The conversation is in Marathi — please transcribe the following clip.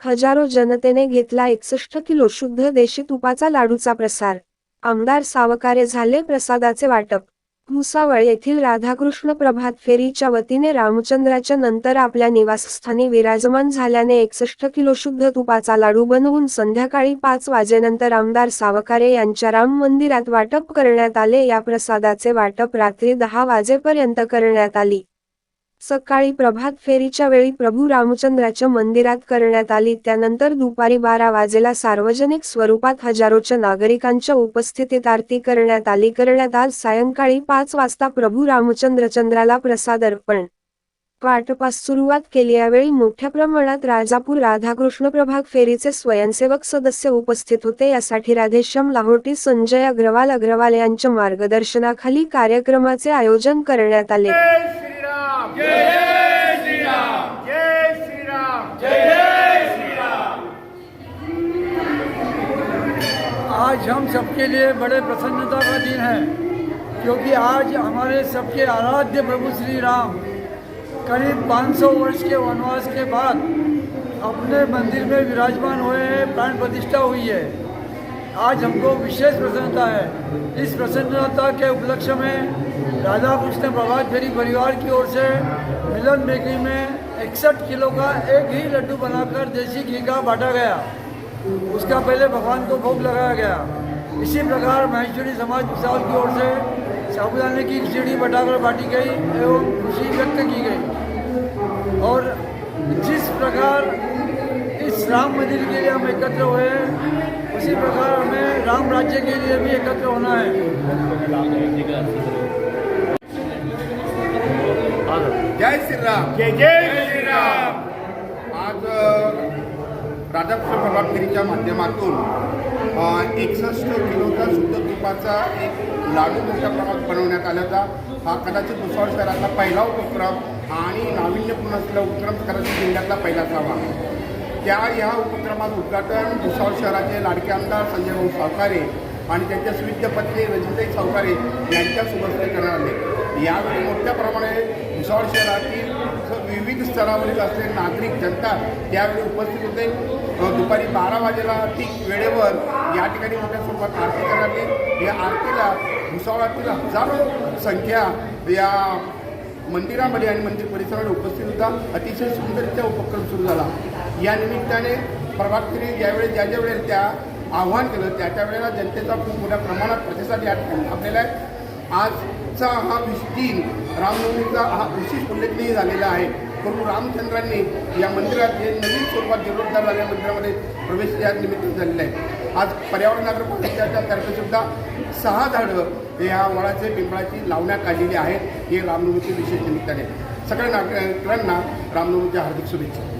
हजारो जनतेने घेतला एकसष्ट किलो शुद्ध देशी तुपाचा लाडूचा प्रसार. आमदार सावकारे झाले प्रसादाचे वाटप. भुसावळ येथील राधाकृष्ण प्रभात फेरीच्या वतीने रामचंद्राच्या नंतर आपल्या निवासस्थानी विराजमान झाल्याने एकसष्ट किलो शुद्ध तुपाचा लाडू बनवून संध्याकाळी पाच वाजेनंतर आमदार सावकारे यांच्या राम मंदिरात वाटप करण्यात आले. या प्रसादाचे वाटप रात्री दहा वाजेपर्यंत करण्यात आली. सकाळी प्रभात फेरीच्या वेळी प्रभू रामचंद्राच्या मंदिरात करण्यात आली. त्यानंतर दुपारी बारा वाजेला सार्वजनिक स्वरूपात हजारोच्या नागरिकांच्या उपस्थितीत आरती करण्यात आली. करण्यात आज सायंकाळी पाच वाजता प्रभू रामचंद्रचंद्राला प्रसाद अर्पण. पाठपास सुरुवात केली. यावेळी मोठ्या प्रमाणात राजापूर राधाकृष्ण प्रभाग फेरीचे स्वयंसेवक सदस्य उपस्थित होते. यासाठी राधेश्याम लाहोटी संजय अग्रवाल अग्रवाल यांच्या मार्गदर्शनाखाली कार्यक्रमाचे आयोजन करण्यात आले. आज हम सबके लिए बड़े प्रसन्नता का दिन है, क्योंकि आज हमारे सबके आराध्य प्रभु श्री राम करीब 500 वर्ष के वनवास के बाद अपने मंदिर में विराजमान हुए हैं, प्राण प्रतिष्ठा हुई है। आज हमको विशेष प्रसन्नता है। इस प्रसन्नता के उपलक्ष्य में राधा कृष्ण प्रभात फेरी परिवार की ओर से मिलन बेकरी में इकसठ किलो का एक ही लड्डू बनाकर देसी घी का बांटा गया। उसका पहले भगवान को भोग लगाया गया। इसी प्रकार महेश्वरी समाज विशाल की ओर से साबुदाने की खिचड़ी बटाकर बांटी गई एवं खुशी व्यक्त की गई। और जिस प्रकार इस राम मंदिर के लिए हम एकत्र हुए हैं उसी प्रकार हमें राम राज्य के लिए भी एकत्र होना है। जय श्रीराम। जय जय श्रीराम। आज अ, राधाकृष्ण प्रभात फेरीच्या माध्यमातून एकसष्ट किलोचा शुद्ध तुपाचा एक लाडू मोठ्या प्रमाणात बनवण्यात आला होता. हा कदाचित भुसावळ शहरातला पहिला उपक्रम आणि नाविन्यपूर्ण असलेला उपक्रम कदाचित जिल्ह्यातला पहिला असावा त्या ह्या उपक्रमात उद्घाटन भुसावळ शहराचे लाडके आमदार संजय भाऊ सावकारे आणि त्यांच्या सुविद्य पत्नी रजिताई सावकारे यांच्यासोबत उपस्थित करणार आले यावेळी मोठ्या प्रमाणे भुसावळ शहरातील विविध स्तरावरील असलेले नागरिक जनता त्यावेळी उपस्थित होते. दुपारी बारा वाजेला ठीक वेळेवर या ठिकाणी मोठ्या स्वरूपात आरती करण्यात आली. या आरतीला भुसावळातील हजारो संख्या या मंदिरामध्ये आणि मंदिर परिसरामध्ये उपस्थित होता. अतिशय सुंदररित्या उपक्रम सुरू झाला. या निमित्ताने प्रभात ज्यावेळेस ज्या ज्या वेळेला त्या आव्हान केलं त्या त्या वेळेला जनतेचा खूप मोठ्या प्रमाणात प्रतिसाद या ठिकाणी आपल्याला आजचा हा विश दिन रामनवमीचा हा विशेष उल्लेखनीय झालेला आहे. प्रभू रामचंद्रांनी या मंदिरात हे नवीन स्वरूपात जीर्णोद्धार झालेल्या मंदिरामध्ये प्रवेश या निमित्त झालेला आहे. आज पर्यावरण नगरपालिकेच्या तर्फे सुद्धा सहा झाडं या वडाचे पिंपळाची लावण्यात आलेली आहेत. हे रामनवमीचे विशेष निमित्ताने. सगळ्या नागरिकांना रामनवमीच्या हार्दिक शुभेच्छा.